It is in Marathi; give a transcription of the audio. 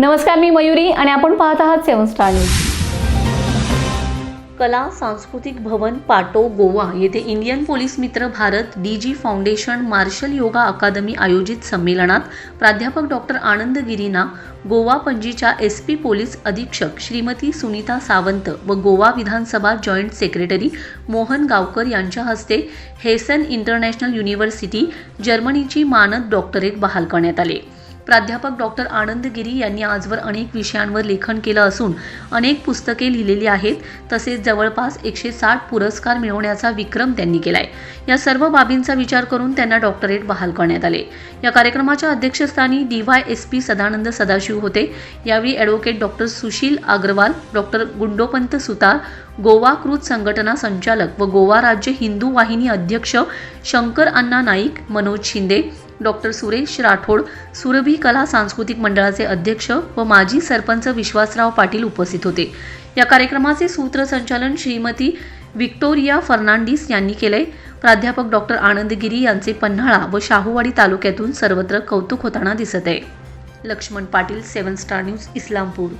नमस्कार मी मयुरी आणि आपण पाहत आहात सेवन स्टार न्यूज. कला सांस्कृतिक भवन पाटो गोवा येथे इंडियन पोलीस मित्र Bharat D G foundation martial yoga academy आयोजित संमेलनात प्राध्यापक डॉक्टर आनंद गिरीना गोवा पणजीच्या एस पी पोलीस अधीक्षक श्रीमती सुनीता सावंत व गोवा विधानसभा जॉईंट सेक्रेटरी मोहन गावकर यांच्या हस्ते हेसन इंटरनॅशनल युनिव्हर्सिटी जर्मनीची मानद डॉक्टरेट बहाल करण्यात आले. प्राध्यापक डॉक्टर आनंद गिरी यांनी आजवर अनेक विषयांवर लेखन केलं असून अनेक पुस्तके लिहिलेली आहेत. तसेच जवळपास एकशे साठ पुरस्कार मिळवण्याचा विक्रम त्यांनी केलाय. या सर्व बाबींचा विचार करून त्यांना डॉक्टरेट बहाल करण्यात आले. या कार्यक्रमाच्या अध्यक्षस्थानी D Y S P Sadanand Sadashiv होते. यावेळी advocate doctor Sushil Agarwal doctor Gundopant Sutar Goa कृत संघटना संचालक व गोवा राज्य हिंदू वाहिनी अध्यक्ष शंकर अण्णा नाईक मनोज शिंदे डॉक्टर सुरेश राठोड सुरभी कला सांस्कृतिक मंडळाचे अध्यक्ष व माजी सरपंच विश्वासराव पाटील उपस्थित होते. या कार्यक्रमाचे सूत्रसंचालन श्रीमती विक्टोरिया फर्नांडिस यांनी केले प्राध्यापक डॉक्टर आनंदगिरी यांचे पन्हाळा व शाहूवाडी तालुक्यातून सर्वत्र कौतुक होताना दिसत आहे. Laxman Patil seven star news Islampur.